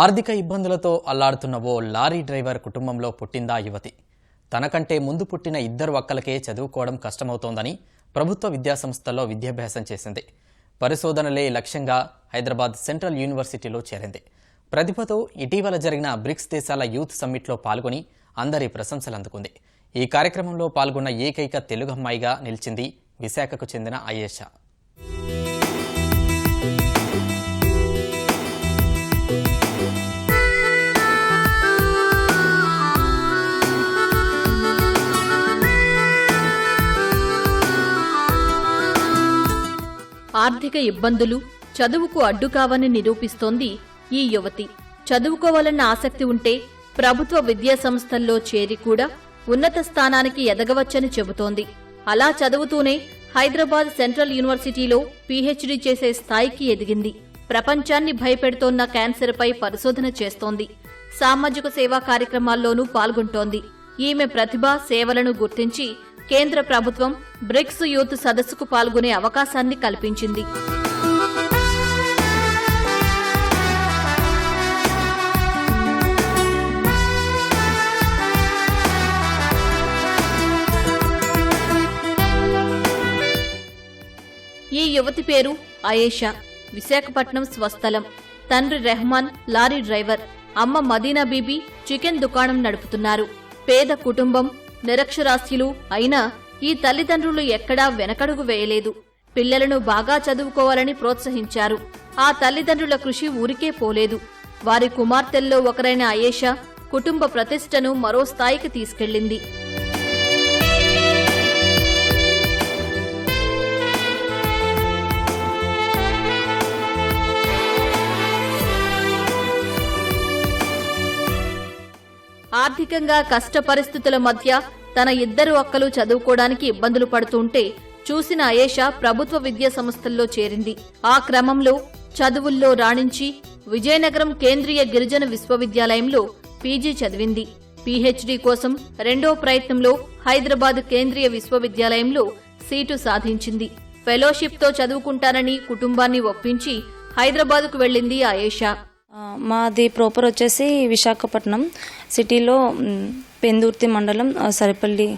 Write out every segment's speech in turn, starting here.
ఆర్థిక ఇబ్బందులతో అల్లాడుతున్న ఓ lorry driver కుటుంబంలో పుట్టిందా యువతి. తనకంటే ముందు పుట్టిన ఇద్దరు ఒక్కలకే చదువుకోవడం కష్టమవుతోందని ప్రభుత్వ విద్యాసంస్థల్లో విద్యాభ్యాసం చేసింది. పరిశోధనలే లక్ష్యంగా హైదరాబాద్ సెంట్రల్ యూనివర్సిటీలో చేరింది. ప్రతిభతో ఇటీవల జరిగిన బ్రిక్స్ దేశాల యూత్ సమ్మిట్లో పాల్గొని అందరి ప్రశంసలు అందుకుంది. ఈ కార్యక్రమంలో పాల్గొన్న ఏకైక తెలుగు అమ్మాయిగా నిలిచింది విశాఖకు చెందిన అయేషా. ఆర్థిక ఇబ్బందులు చదువుకు అడ్డు కావని నిరూపిస్తోంది ఈ యువతి. చదువుకోవాలన్న ఆసక్తి ఉంటే ప్రభుత్వ విద్యా సంస్థల్లో చేరి కూడా ఉన్నత స్థానానికి ఎదగవచ్చని చెబుతోంది. అలా చదువుతూనే హైదరాబాద్ సెంట్రల్ యూనివర్సిటీలో పీహెచ్డీ చేసే స్థాయికి ఎదిగింది. ప్రపంచాన్ని భయపెడుతోన్న క్యాన్సర్పై పరిశోధన చేస్తోంది. సామాజిక సేవా కార్యక్రమాల్లోనూ పాల్గొంటోంది. ఈమె ప్రతిభ సేవలను గుర్తించి కేంద్ర ప్రభుత్వం బ్రిక్స్ యూత్ సదస్సుకు పాల్గొనే అవకాశాన్ని కల్పించింది. ఈ యువతి పేరు అయేషా విశాఖపట్నం స్వస్థలం. తండ్రి రెహమాన్ లారీ డ్రైవర్. అమ్మ మదీనా బీబీ చికెన్ దుకాణం నడుపుతున్నారు. పేద కుటుంబం నిరక్షరాస్యులు అయినా ఈ తల్లిదండ్రులు ఎక్కడా వెనకడుగు వేయలేదు. పిల్లలను బాగా చదువుకోవాలని ప్రోత్సహించారు. ఆ తల్లిదండ్రుల కృషి ఊరికే పోలేదు. వారి కుమార్తెల్లో ఒకరైన అయేషా కుటుంబ ప్రతిష్టను మరో స్థాయికి తీసుకెళ్ళింది ఆర్థికంగా కష్ట పరిస్థితుల మధ్య తన ఇద్దరు అక్కలు చదువుకోవడానికి ఇబ్బందులు పడుతుంటే చూసిన అయేషా ప్రభుత్వ విద్యా సంస్థల్లో చేరింది. ఆ క్రమంలో చదువుల్లో రాణించి విజయనగరం కేంద్రీయ గిరిజన విశ్వవిద్యాలయంలో పీజీ చదివింది. పీహెచ్డీ కోసం రెండో ప్రయత్నంలో హైదరాబాద్ కేంద్రీయ విశ్వవిద్యాలయంలో సీటు సాధించింది. ఫెలోషిప్తో చదువుకుంటానని కుటుంబాన్ని ఒప్పించి హైదరాబాద్కు వెళ్ళింది ఆయేషా మాది ప్రాపర్ వచ్చేసి విశాఖపట్నం సిటీలో పెందుర్తి మండలం సరిపల్లి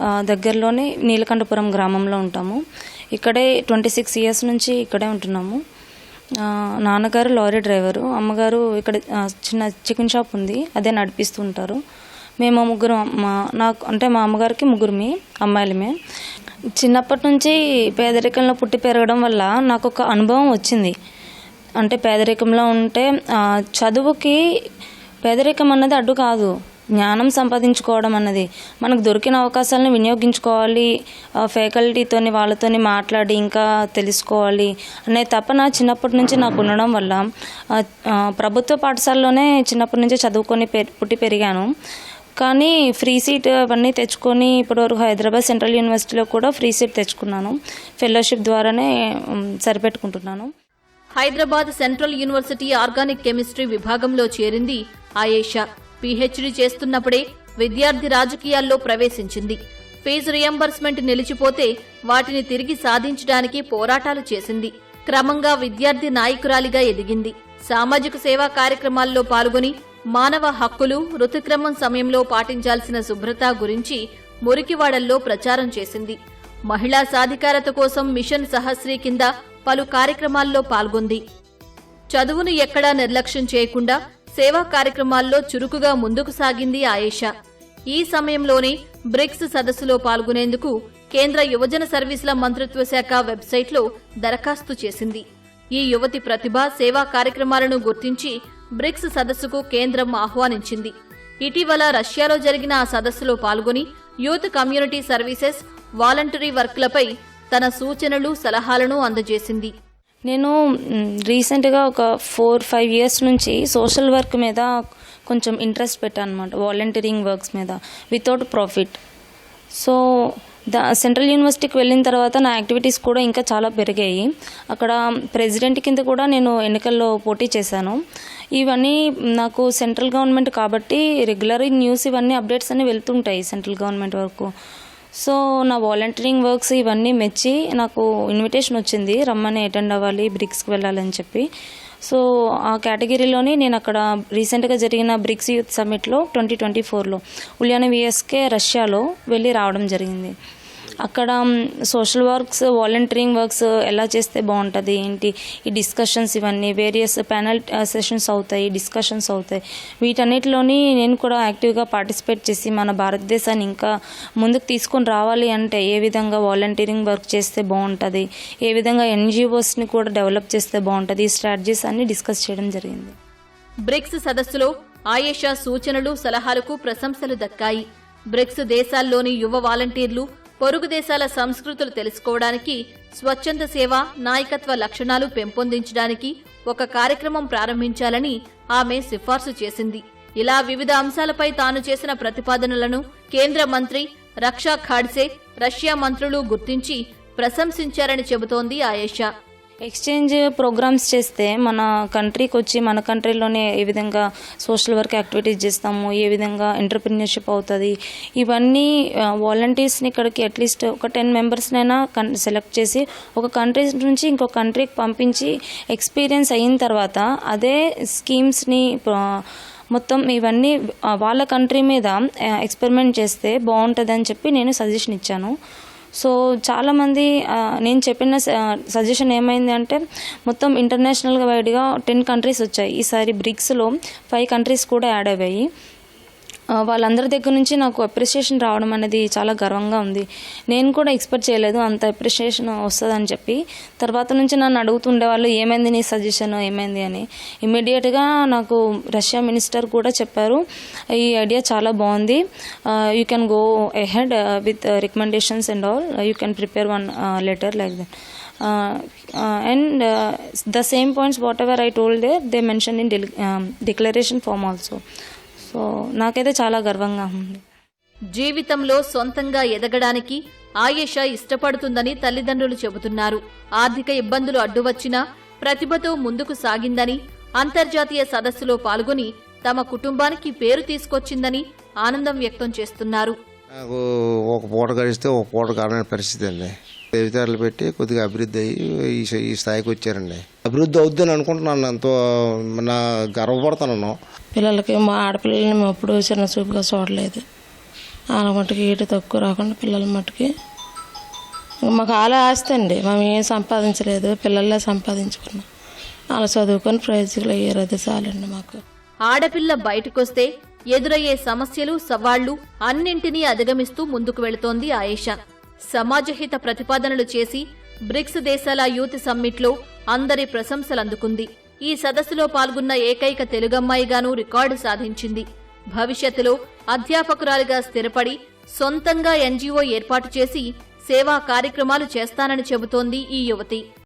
దగ్గరలోని దగ్గరలోనే నీలకంఠపురం గ్రామంలో ఉంటాము. ఇక్కడే ట్వంటీ సిక్స్ ఇయర్స్ నుంచి ఇక్కడే ఉంటున్నాము. నాన్నగారు లారీ డ్రైవరు అమ్మగారు ఇక్కడ చిన్న చికెన్ షాప్ ఉంది అదే నడిపిస్తూ ఉంటారు. మేము ముగ్గురు మా నాకు అంటే మా అమ్మగారికి ముగ్గురుమి అమ్మాయిలమే. చిన్నప్పటి నుంచి పేదరికంలో పుట్టి పెరగడం వల్ల నాకు ఒక అనుభవం వచ్చింది. అంటే పేదరికంలో ఉంటే చదువుకి పేదరికం అన్నది అడ్డు కాదు. జ్ఞానం సంపాదించుకోవడం అన్నది. మనకు దొరికిన అవకాశాలను వినియోగించుకోవాలి. ఫ్యాకల్టీతోని వాళ్ళతోని మాట్లాడి ఇంకా తెలుసుకోవాలి అనే తపన చిన్నప్పటి నుంచి నాకు ఉండడం వల్ల ప్రభుత్వ పాఠశాలలోనే చిన్నప్పటి నుంచి చదువుకొని పె పుట్టి పెరిగాను. కానీ ఫ్రీ సీట్ అవన్నీ తెచ్చుకొని ఇప్పటివరకు హైదరాబాద్ సెంట్రల్ యూనివర్సిటీలో కూడా ఫ్రీ సీట్ తెచ్చుకున్నాను. ఫెలోషిప్ ద్వారానే సరిపెట్టుకుంటున్నాను. Hyderabad central university organic chemistry విభాగంలో చేరింది ఆయేషా. పీహెచ్డీ చేస్తున్నప్పుడే విద్యార్థి రాజకీయాల్లో ప్రవేశించింది. ఫీజు రియంబర్స్మెంట్ నిలిచిపోతే వాటిని తిరిగి సాధించడానికి పోరాటాలు చేసింది. క్రమంగా విద్యార్థి నాయకురాలిగా ఎదిగింది. సామాజిక సేవా కార్యక్రమాల్లో పాల్గొని మానవ హక్కులు ఋతుక్రమం సమయంలో పాటించాల్సిన శుభ్రత గురించి మురికివాడల్లో ప్రచారం చేసింది. మహిళా సాధికారత కోసం మిషన్ సహస్రీ కింద పలు కార్యక్రమాల్లో పాల్గొంది. చదువును ఎక్కడా నిర్లక్ష్యం చేయకుండా సేవా కార్యక్రమాల్లో చురుకుగా ముందుకు సాగింది ఆయేషా. ఈ సమయంలోనే బ్రిక్స్ సదస్సులో పాల్గొనేందుకు కేంద్ర యువజన సర్వీసుల మంత్రిత్వ శాఖ వెబ్సైట్లో దరఖాస్తు చేసింది. ఈ యువతి ప్రతిభ సేవా కార్యక్రమాలను గుర్తించి బ్రిక్స్ సదస్సుకు కేంద్రం ఆహ్వానించింది. ఇటీవల రష్యాలో జరిగిన ఆ సదస్సులో పాల్గొని యూత్ కమ్యూనిటీ సర్వీసెస్ వాలంటరీ వర్క్లపై తన సూచనలు సలహాలను అందజేసింది. నేను రీసెంట్గా ఒక ఫోర్ ఫైవ్ ఇయర్స్ నుంచి సోషల్ వర్క్ మీద కొంచెం ఇంట్రెస్ట్ పెట్టాను అనమాట వాలంటీరింగ్ వర్క్స్ మీద without profit. So the central యూనివర్సిటీకి వెళ్ళిన తర్వాత నా యాక్టివిటీస్ కూడా ఇంకా చాలా పెరిగాయి. అక్కడ ప్రెసిడెంట్ కింద కూడా నేను ఎన్నికల్లో పోటీ చేశాను. ఇవన్నీ నాకు సెంట్రల్ గవర్నమెంట్ కాబట్టి రెగ్యులర్ న్యూస్ ఇవన్నీ అప్డేట్స్ అన్నీ వెళ్తుంటాయి సెంట్రల్ గవర్నమెంట్ వరకు. సో నా వాలంటీరింగ్ వర్క్స్ ఇవన్నీ మెచ్చి నాకు ఇన్విటేషన్ వచ్చింది. రమ్మని అటెండ్ అవ్వాలి బ్రిక్స్కి వెళ్ళాలని చెప్పి. సో ఆ కేటగిరీలోని నేను అక్కడ రీసెంట్గా జరిగిన బ్రిక్స్ యూత్ సమ్మిట్లో ట్వంటీ ట్వంటీ ఫోర్లో ఉలియాన విఎస్కే రష్యాలో వెళ్ళి రావడం జరిగింది. అక్కడ సోషల్ వర్క్స్ వాలంటీరింగ్ వర్క్స్ ఎలా చేస్తే బాగుంటుంది? ఏంటి? ఈ డిస్కషన్స్ ఇవన్నీ వేరియస్ ప్యానల్ సెషన్స్ అవుతాయి డిస్కషన్స్ అవుతాయి. వీటన్నిటిలోని నేను కూడా యాక్టివ్గా పార్టిసిపేట్ చేసి మన భారతదేశాన్ని ఇంకా ముందుకు తీసుకొని రావాలి అంటే ఏ విధంగా వాలంటీరింగ్ వర్క్ చేస్తే బాగుంటుంది? ఏ విధంగా ఎన్జిఓస్ని కూడా డెవలప్ చేస్తే బాగుంటుంది? ఈ స్ట్రాటజీస్ అన్ని డిస్కస్ చేయడం జరిగింది. బ్రిక్స్ సదస్సులో ఆయేషా సూచనలు సలహాలకు ప్రశంసలు దక్కాయి. బ్రిక్స్ దేశాల్లోని యువ వాలంటీర్లు పొరుగు దేశాల సంస్కృతులు తెలుసుకోవడానికి స్వచ్ఛంద సేవ నాయకత్వ లక్షణాలు పెంపొందించడానికి ఒక కార్యక్రమం ప్రారంభించాలని ఆమె సిఫార్సు చేసింది. ఇలా వివిధ అంశాలపై తాను చేసిన ప్రతిపాదనలను కేంద్ర మంత్రి రక్షా ఖాడ్సే రష్యా మంత్రులు గుర్తించి ప్రశంసించారని చెబుతోంది ఆయేషా. ఎక్స్చేంజ్ ప్రోగ్రామ్స్ చేస్తే మన కంట్రీకి వచ్చి మన కంట్రీలోనే ఏ విధంగా సోషల్ వర్క్ యాక్టివిటీస్ చేస్తాము ఏ విధంగా ఎంటర్ప్రినర్షిప్ అవుతుంది ఇవన్నీ వాలంటీర్స్ని ఇక్కడికి అట్లీస్ట్ ఒక టెన్ మెంబర్స్నైనా కన్ సెలెక్ట్ చేసి ఒక కంట్రీ నుంచి ఇంకో కంట్రీకి పంపించి ఎక్స్పీరియన్స్ అయిన తర్వాత అదే స్కీమ్స్ని మొత్తం ఇవన్నీ వాళ్ళ కంట్రీ మీద ఎక్స్పెరిమెంట్ చేస్తే బాగుంటుందని చెప్పి నేను సజెషన్ ఇచ్చాను. సో చాలామంది నేను చెప్పిన సజెషన్ ఏమైంది అంటే మొత్తం ఇంటర్నేషనల్గా వైడ్గా టెన్ కంట్రీస్ వచ్చాయి. ఈసారి బ్రిక్స్లో ఫైవ్ కంట్రీస్ కూడా యాడ్ అయ్యాయి. వాళ్ళందరి దగ్గర నుంచి నాకు అప్రిషియేషన్ రావడం అనేది చాలా గర్వంగా ఉంది. నేను కూడా ఎక్స్పెక్ట్ చేయలేదు అంత అప్రిషియేషన్ వస్తుందని చెప్పి. తర్వాత నుంచి నన్ను అడుగుతుండే వాళ్ళు ఏమైంది నీ సజెషన్ ఏమైంది? అని. ఇమీడియట్గా నాకు రష్యా మినిస్టర్ కూడా చెప్పారు ఈ ఐడియా చాలా బాగుంది. You can go ahead with recommendations and all you can prepare one letter like that and the same points whatever I told they they mention in declaration form also so నాకైతే చాలా గర్వంగా ఉంది. జీవితంలో సొంతంగా ఎదగడానికి ఆయేషా ఇష్టపడుతుందని తల్లిదండ్రులు చెబుతున్నారు. ఆర్థిక ఇబ్బందులు అడ్డువచ్చినా ప్రతిభతో ముందుకు సాగిందని అంతర్జాతీయ సదస్సులో పాల్గొని తమ కుటుంబానికి పేరు తీసుకొచ్చిందని ఆనందం వ్యక్తం చేస్తున్నారు. నాకు ఒక పూట గడిస్తే ఒక పూట కాలని పరిస్థితి అండి. దేవితారులు పెట్టి కొద్దిగా అభివృద్ధి అయ్యి ఈ స్థా- ఈ స్థాయికి వచ్చారండి. అభివృద్ధి అవుద్దని అనుకుంటున్నాను ఎంతో నా గర్వపడుతున్నాను పిల్లలకి మా ఆడపిల్లల్ని మేము ఎప్పుడు చిన్న చూపుగా చూడలేదు. వాళ్ళ మట్టుకి ఏటు తక్కువ రాకుండా పిల్లల మట్టుకి మాకు ఆలే ఆస్తి అండి. మేము ఏం సంపాదించలేదు. పిల్లలే సంపాదించుకున్నాం. వాళ్ళు చదువుకొని ప్రయోజకులు అయ్యారు. అది చాలండి మాకు. ఆడపిల్ల బయటకొస్తే ఎదురయ్యే సమస్యలు సవాళ్ళు అన్నింటినీ అధిగమిస్తూ ముందుకు వెళుతోంది ఆయేషా. సమాజహిత ప్రతిపాదనలు చేసి బ్రిక్స్ దేశాల యూత్ సమ్మిట్లో అందరి ప్రశంసలందుకుంది. ఈ సదస్సులో పాల్గొన్న ఏకైక తెలుగమ్మాయిగాను రికార్డు సాధించింది. భవిష్యత్తులో అధ్యాపకురాలిగా స్థిరపడి సొంతంగా ఎన్జీఓ ఏర్పాటు చేసి సేవా కార్యక్రమాలు చేస్తానని చెబుతోంది ఈ యువతి.